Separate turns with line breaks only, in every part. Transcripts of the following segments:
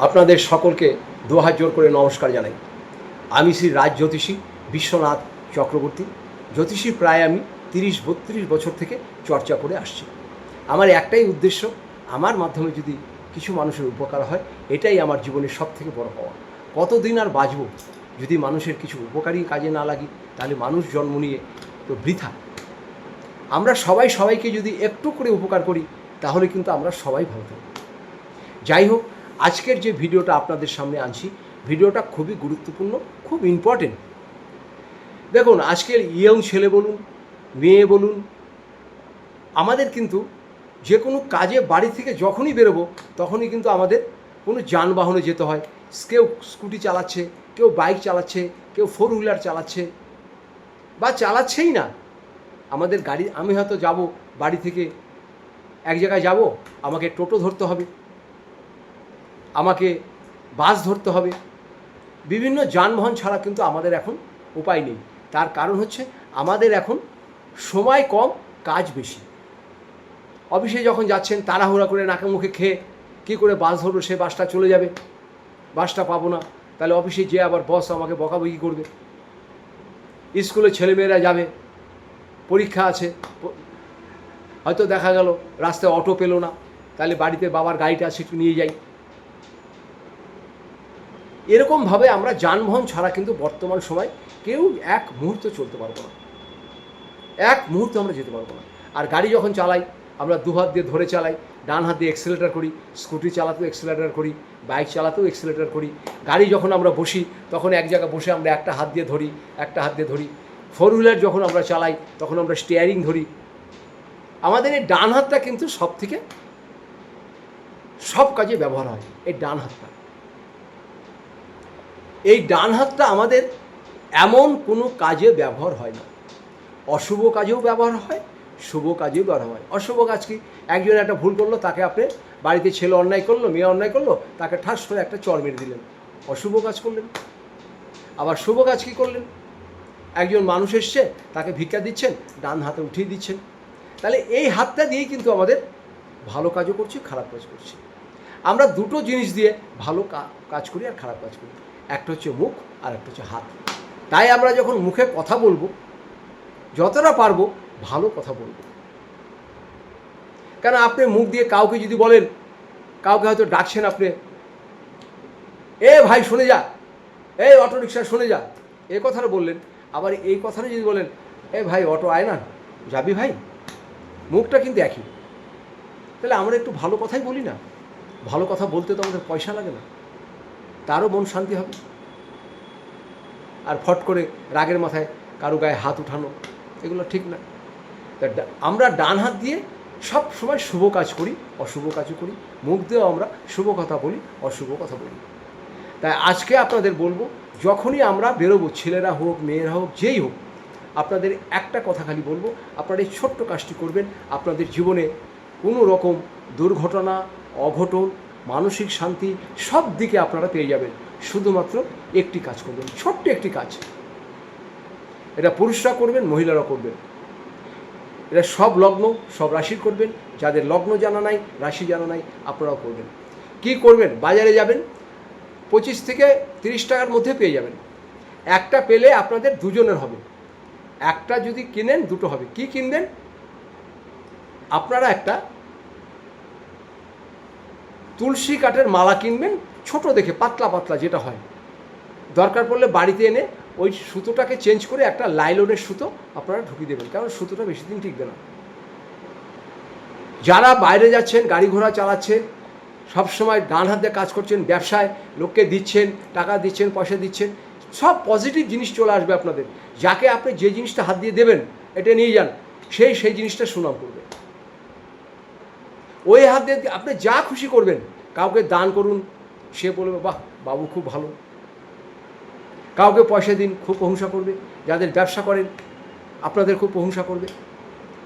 আপনাদের সকলকে দুহাত জোর করে নমস্কার জানাই। আমি শ্রী রাজ জ্যোতিষী বিশ্বনাথ চক্রবর্তী। জ্যোতিষী প্রায় আমি তিরিশ বত্রিশ বছর থেকে চর্চা করে আসছি। আমার একটাই উদ্দেশ্য, আমার মাধ্যমে যদি কিছু মানুষের উপকার হয়, এটাই আমার জীবনের সব থেকে বড় পাওয়া কতদিন আর বাঁচব? যদি মানুষের কিছু উপকারী কাজে না লাগি, তাহলে মানুষ জন্ম নিয়ে তো বৃথা। আমরা সবাই সবাইকে যদি একটু করে উপকার করি, তাহলে কিন্তু আমরা সবাই ভালো থাকব। যাই হোক আজকের যে ভিডিওটা আপনাদের সামনে আনছি, ভিডিওটা খুবই গুরুত্বপূর্ণ, খুব ইম্পর্টেন্ট দেখুন, আজকের ইয়ং ছেলে বলুন, মেয়ে বলুন, আমাদের কিন্তু যে কোনো কাজে বাড়ি থেকে যখনই বেরোবো, তখনই কিন্তু আমাদের কোনো যানবাহনে যেতে হয়। কেউ স্কুটি চালাচ্ছে, কেউ বাইক চালাচ্ছে, কেউ ফোর হুইলার চালাচ্ছে, বা চালাচ্ছেই না। আমাদের গাড়ি, আমি হয়তো যাব, বাড়ি থেকে এক জায়গায় যাব, আমাকে টোটো ধরতে হবে। আমাকে বাস ধরতে হবে। বিভিন্ন যানবাহন ছাড়া কিন্তু আমাদের এখন উপায় নেই। তার কারণ হচ্ছে আমাদের এখন সময় কম, কাজ বেশি। অফিসে যখন যাচ্ছেন, তাড়াহুড়া করে নাকে মুখে খেয়ে কী করে বাস ধরবো সে বাসটা চলে যাবে। বাসটা পাবো না। তাহলে অফিসে যেয়ে আবার বস আমাকে বকাবকি করবে। স্কুলে ছেলেমেয়েরা যাবে, পরীক্ষা আছে হয়তো দেখা গেল, রাস্তায় অটো পেল না। তাহলে বাড়িতে বাবার গাড়িটা আছে, একটু নিয়ে যাই। এরকমভাবে আমরা যানবাহন ছাড়া কিন্তু বর্তমান সময় কেউ এক মুহূর্ত চলতে পারব না। এক মুহূর্ত আমরা যেতে পারব না। আর গাড়ি যখন চালাই, আমরা দু হাত দিয়ে ধরে চালাই, ডান হাত দিয়ে এক্সেলেটার করি স্কুটি চালাতেও এক্সেলেটার করি বাইক চালাতেও এক্সেলেটার করি, গাড়ি যখন আমরা বসি, তখন এক জায়গায় বসে আমরা একটা হাত দিয়ে ধরি, একটা হাত দিয়ে ধরি। ফোর হুইলার যখন আমরা চালাই, তখন আমরা স্টিয়ারিং ধরি। আমাদের এই ডান হাতটা কিন্তু সব থেকে সব কাজে ব্যবহার হয়, এই ডান হাতটা। এই ডান হাতটা আমাদের এমন কোনো কাজে ব্যবহার হয় না। অশুভ কাজেও ব্যবহার হয়, শুভ কাজেও ব্যবহার হয়। অশুভ কাজ কি? একজন একটা ভুল করল, তাকে আপনি বাড়িতে ছেলে অন্যায় করল, মেয়ে অন্যায় করল, তাকে ঠাস করে একটা চর মেরে দিলেন। অশুভ কাজ করলেন। আবার শুভ কাজ কী করলেন? একজন মানুষ এসছে, তাকে ভিক্ষা দিচ্ছেন, ডান হাতে উঠিয়ে দিচ্ছেন। তাহলে এই হাতটা দিয়েই কিন্তু আমাদের ভালো কাজও করছি, খারাপ কাজ করছি। আমরা দুটো জিনিস দিয়ে ভালো কাজ করি আর খারাপ কাজ করি। একটা হচ্ছে মুখ আর একটা হচ্ছে হাত। তাই আমরা যখন মুখে কথা বলব, যতটা পারব ভালো কথা বলব। কেন আপনি মুখ দিয়ে কাউকে যদি বলেন, কাউকে হয়তো ডাকছেন আপনি, এ ভাই শুনে যা এই অটো রিক্সা শুনে যা। এ কথাটা বললেন, আবার এই কথাটা যদি বলেন, এ ভাই অটো আয় না, যাবি ভাই? মুখটা কিন্তু একই। তাহলে আমরা একটু ভালো কথাই বলি না। ভালো কথা বলতে তো আমাদের পয়সা লাগে না। তারও মন শান্তি হবে। আর ফট করে রাগের মাথায় কারও গায়ে হাত উঠানো, এগুলো ঠিক না। আমরা ডান হাত দিয়ে সব সময় শুভ কাজ করি, অশুভ কাজও করি, মুখ দিয়েও আমরা শুভ কথা বলি, অশুভ কথা বলি। তাই আজকে আপনাদের বলব, যখনই আমরা বেরোবো, ছেলেরা হোক, মেয়েরা হোক, যেই হোক, আপনাদের একটা কথা খালি বলব, আপনারা এই ছোট্ট কাজটি করবেন, আপনাদের জীবনে কোনো রকম দুর্ঘটনা, অঘটন মানসিক শান্তি সব দিকে আপনারা পেয়ে যাবেন। শুধুমাত্র একটি কাজ করবেন, ছোট্ট একটি কাজ। এটা পুরুষরা করবেন মহিলারা করবেন। এটা সব লগ্ন, সব রাশির করবেন। যাদের লগ্ন জানা নাই, রাশি জানা নাই, আপনারাও করবেন। কি করবেন? বাজারে যাবেন, পঁচিশ থেকে তিরিশ টাকার মধ্যে পেয়ে যাবেন। একটা পেলে আপনাদের দুজনের হবে। একটা যদি কিনেন, দুটো হবে। কি কিনবেন? আপনারা একটা তুলসী কাঠের মালা কিনবেন, ছোট দেখে, পাতলা পাতলা যেটা হয়। দরকার পড়লে বাড়িতে এনে ওই সুতোটাকে চেঞ্জ করে একটা লাইলনের সুতো আপনারা ঢুকিয়ে দেবেন, কারণ সুতোটা বেশি দিন টিকবে না। যারা বাইরে যাচ্ছেন, গাড়ি ঘোড়া চালাচ্ছেন সবসময় ডান হাত কাজ করছেন, ব্যবসায় লোককে দিচ্ছেন, টাকা দিচ্ছেন, পয়সা দিচ্ছেন, সব পজিটিভ জিনিস চলে আসবে আপনাদের। যাকে আপনি যে জিনিসটা হাত দিয়ে দেবেন, এটা নিয়ে যান, সেই সেই জিনিসটা সুনাম করবে। ওই হাত দিয়ে আপনি যা খুশি করবেন কাউকে দান করুন, সে বলবে, বাহ, বাবু খুব ভালো। কাউকে পয়সা দিন, খুব প্রশংসা করবে। যাদের ব্যবসা করেন, আপনাদের খুব প্রশংসা করবে।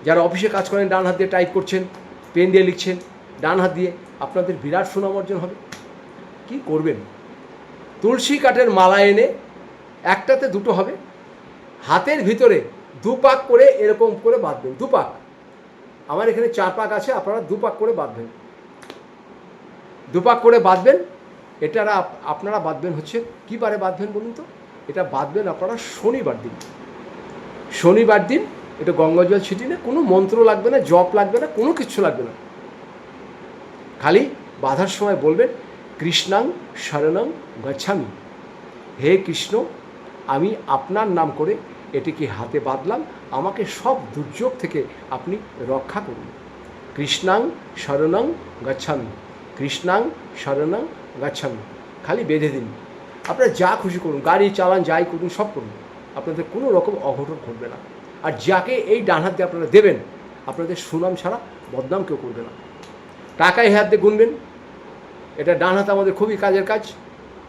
যারা অফিসে কাজ করেন, ডান হাত দিয়ে টাইপ করছেন, পেন দিয়ে লিখছেন, ডান হাত দিয়ে আপনাদের বিরাট সুনাম অর্জন হবে। কি করবেন? তুলসী কাঠের মালা এনে একটাতে দুটো হবে। হাতের ভিতরে দু পাক করে এরকম করে বাঁধবেন, দু পাক। আমার এখানে চার পাক আছে, আপনারা দু পাক করে বাঁধবেন। দু পাক করে বাঁধবেন, এটারা আপ- আপনারা বাঁধবেন হচ্ছে, কী বারে বাঁধবেন বলুন তো? এটা বাঁধবেন আপনারা শনিবার দিন। শনিবার দিন এটা গঙ্গা জল না কোনো মন্ত্র লাগবে না, জপ লাগবে না, কোনো কিছু লাগবে না। খালি বাঁধার সময় বলবেন, কৃষ্ণাং শরণং গচ্ছামি। হে কৃষ্ণ, আমি আপনার নাম করে এটিকে হাতে বাঁধলাম, আমাকে সব দুর্যোগ থেকে আপনি রক্ষা করুন। কৃষ্ণাং শরণং গচ্ছামি। কৃষ্ণাং শরণং গচ্ছামি। খালি বেঁধে দিন। আপনারা যা খুশি করুন, গাড়ি, চালান, যাই করুন, সব করুন। আপনাদের কোনো রকম অঘটন ঘটবে না। আর যাকে এই ডান হাত দিয়ে আপনারা দেবেন, আপনাদের সুনাম ছাড়া বদনাম কেউ করবে না। টাকা এই হাত দিয়ে গুনবেন। এটা ডান হাত আমাদের খুবই কাজের কাজ,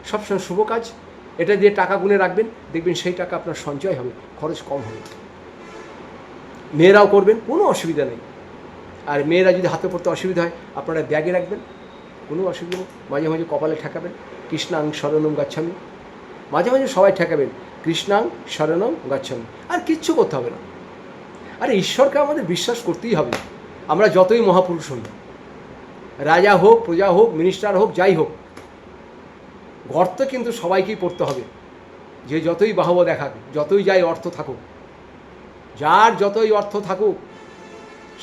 সবসময় শুভ কাজ। এটা দিয়ে টাকা গুনে রাখবেন, দেখবেন সেই টাকা আপনার সঞ্চয় হবে, খরচ কম হবে। মেয়েরাও করবেন, কোনো অসুবিধা নেই। আর মেয়েরা যদি হাতে পড়তে অসুবিধা হয়, আপনারা ব্যাগে রাখবেন। কোনো অসুবিধা নেই। মাঝে মাঝে কপালে ঠেকাবেন। কৃষ্ণাং শরণম গাচ্ছামি। মাঝে মাঝে সবাই ঠেকাবেন। কৃষ্ণাং শরণম গাচ্ছামি। আর কিচ্ছু করতে হবে না। আর ঈশ্বরকে আমাদের বিশ্বাস করতেই হবে। আমরা যতই মহাপুরুষ হই, রাজা হোক, প্রজা হোক মিনিস্টার হোক, যাই হোক, গর্ত কিন্তু সবাইকেই পড়তে হবে। যে যতই বাহব দেখাক, যতই যাই অর্থ থাকুক, যার যতই অর্থ থাকুক,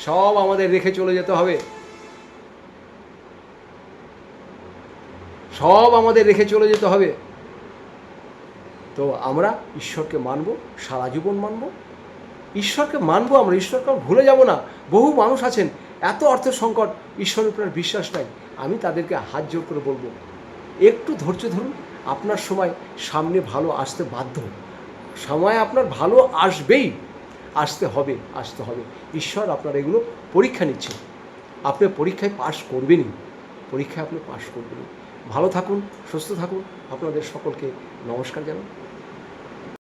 সব আমাদের রেখে চলে যেতে হবে। সব আমাদের রেখে চলে যেতে হবে। তো আমরা ঈশ্বরকে মানব, সারা জীবন মানব। ঈশ্বরকে মানবো আমরা, ঈশ্বরকে ভুলে যাব না। বহু মানুষ আছেন, এত অর্থ সংকট, ঈশ্বরের উপর বিশ্বাস নাই। আমি তাদেরকে হাত জোর করে বলব, একটু ধৈর্য ধরুন, আপনার সময় সামনে ভালো আসতে বাধ্য। সময় আপনার ভালো আসবেই, আসতে হবে আসতে হবে। ঈশ্বর আপনার এগুলো পরীক্ষা নিচ্ছে। আপনি পরীক্ষায় পাশ করবেনই, পরীক্ষায় আপনি পাশ করবেনই। ভালো থাকুন সুস্থ থাকুন। আপনাদের সকলকে নমস্কার জানান